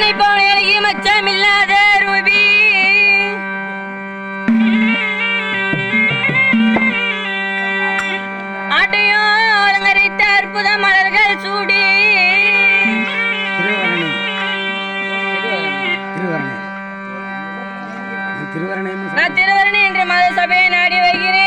நானே போன எனக்கு மச்சம் இல்லாத ரூபி. ஆட்டையும் அலங்கரித்த அற்புத மலர்கள் சூடி. நான் திருவரணை என்ற மத சபையை நாடி வைக்கிறேன்